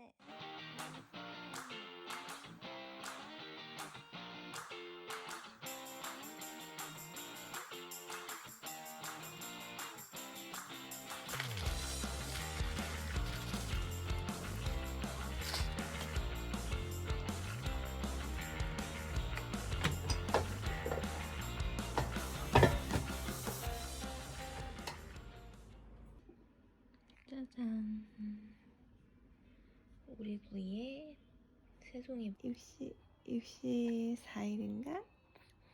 で。 새송이 입시 입시 4일인가?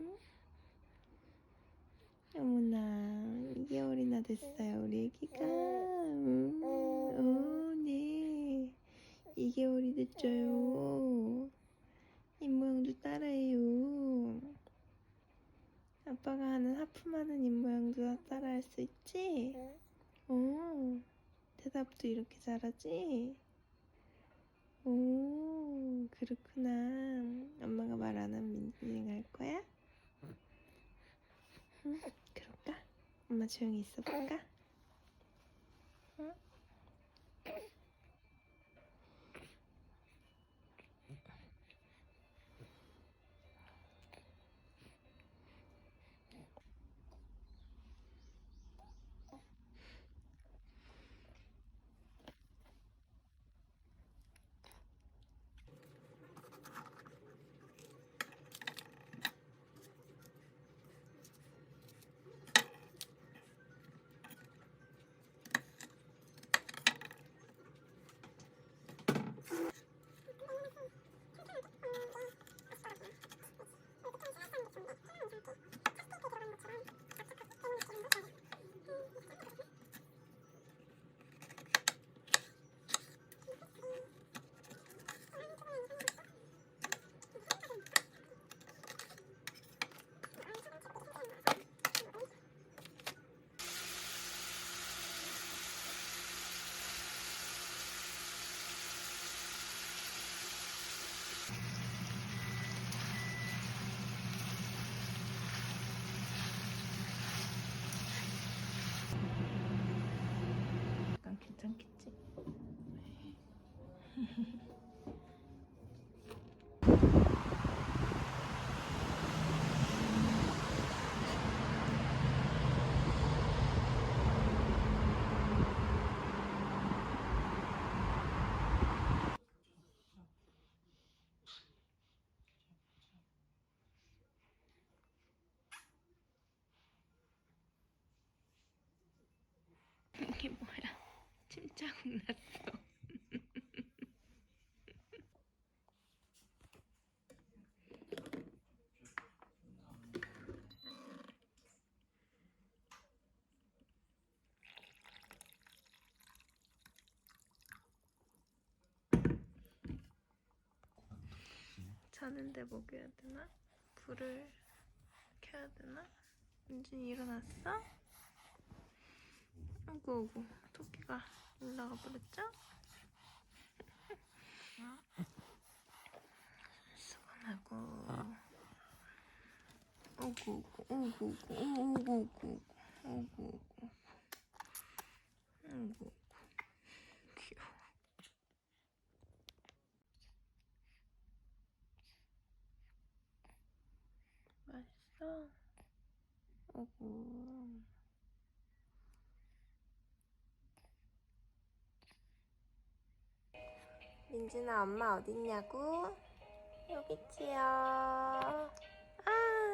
응? 어머나 2개월이나 됐어요 우리 애기가. 음, 오, 네. 2개월이 됐죠요. 입 모양도 따라해요. 아빠가 하는 하품하는 입 모양도 따라할 수 있지? 오, 대답도 이렇게 잘하지? 오, 그렇구나. 엄마가 말 안 하면 민준이 갈 거야? 응, 그럴까? 엄마 조용히 있어 볼까? 응? 약간 괜찮겠지? 이게 뭐야? 침자국 났어. 자는데 먹여야 되나? 불을 켜야 되나? 민준이 일어났어? 아이고 아이고 토끼가 올라가 버렸죠? 수건하고 오구 오구 오구 오구 오구 오구 오구 오구 귀여워 맛있어? 오구 민준아 엄마 어딨냐고? 여기 있지요. 아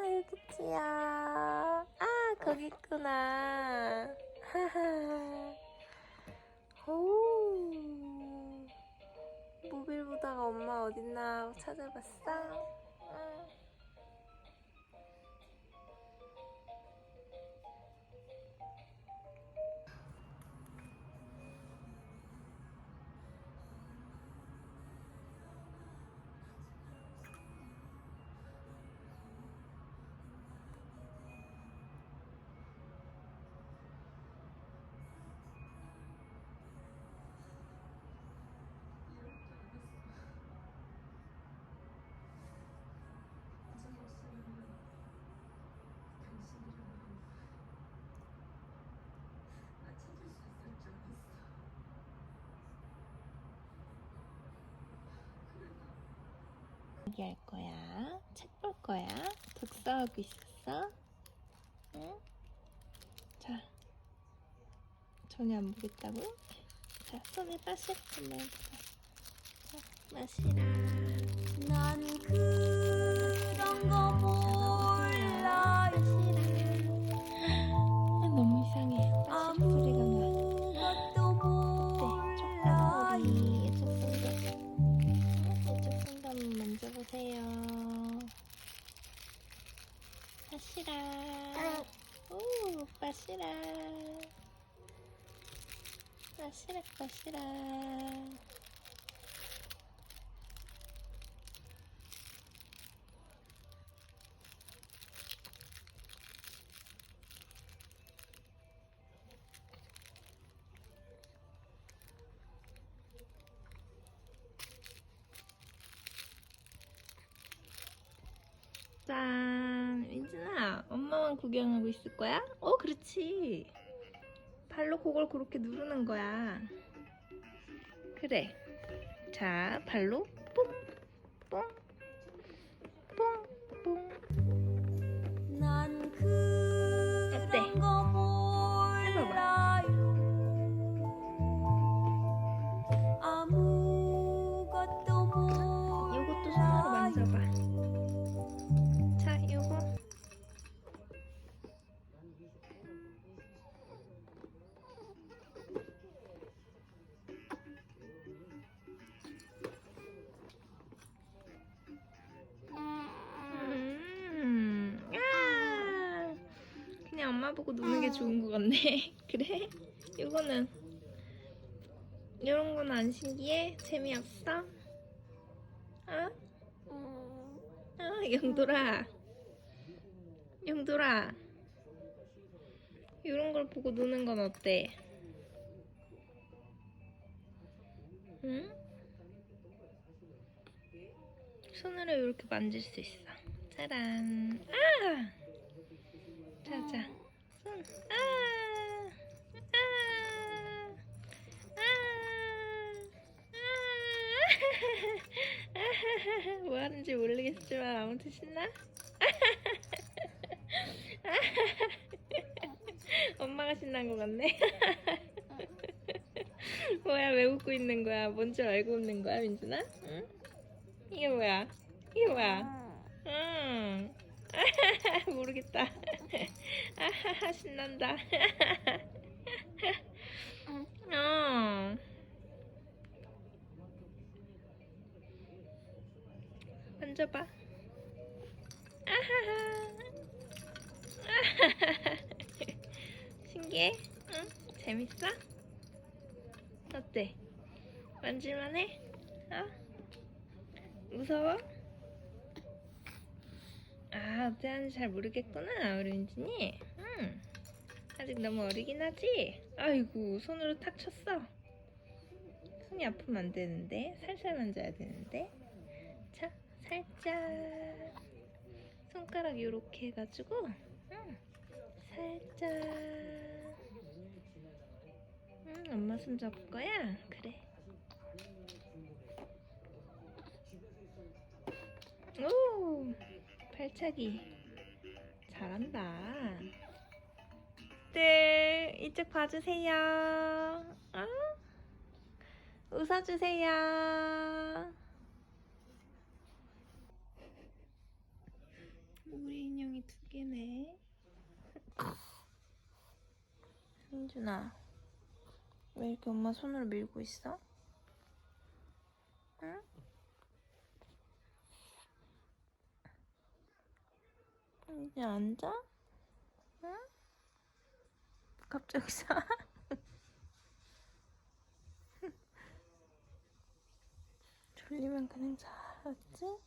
여기 있지요. 아 거기 있구나. 하하. 오. 모빌 보다가 엄마 어딨나 찾아봤어? 아. 얘기할 거야? 책 볼 거야? 독서하고 있었어? 응? 자, 전혀 안 보겠다고? 자, 손에 한번 해보자. 자, 마시라. 난 그 오, 빠시라. 빠시락 빠시락. 짠, 민준아, 엄마만 구경하고 있을 거야? 어, 그렇지. 발로 그걸 그렇게 누르는 거야. 그래. 자, 발로 뽕, 뽕, 뽕, 엄마 보고 노는 게 좋은 것 같네. 그래? 이거는 이런 건 안 신기해? 재미없어? 어? 아, 영돌아. 영돌아. 이런 걸 보고 노는 건 어때? 응? 손으로 이렇게 만질 수 있어. 짜란. 아! 자자. 뭐 하는지 모르겠지만 아무튼 신나? 엄마가 신난 것 같네. 뭐야 왜 웃고 있는 거야? 뭔지 알고 웃는 거야 민준아? 응? 이게 뭐야? 이게 뭐야? 응. 모르겠다. 아하하 신난다. 어. 만져봐. 아하하. 신기해? 응? 재밌어? 어때? 만질만해? 어? 무서워? 아, 어때 하는지 잘 모르겠구나, 우리 민준이. 응. 아직 너무 어리긴 하지? 아이고, 손으로 탁 쳤어. 손이 아프면 안 되는데. 살살 만져야 되는데. 자, 살짝. 손가락 요렇게 해가지고. 응. 살짝. 응, 엄마 손 잡을 거야? 그래. 오, 발차기. 잘한다. 네, 이쪽 봐주세요. 어? 웃어주세요. 우리 인형이 두 개네. 민준아, 왜 이렇게 엄마 손으로 밀고 있어? 응? 이제 앉아? 응? 갑자기 사? 졸리면 그냥 자지?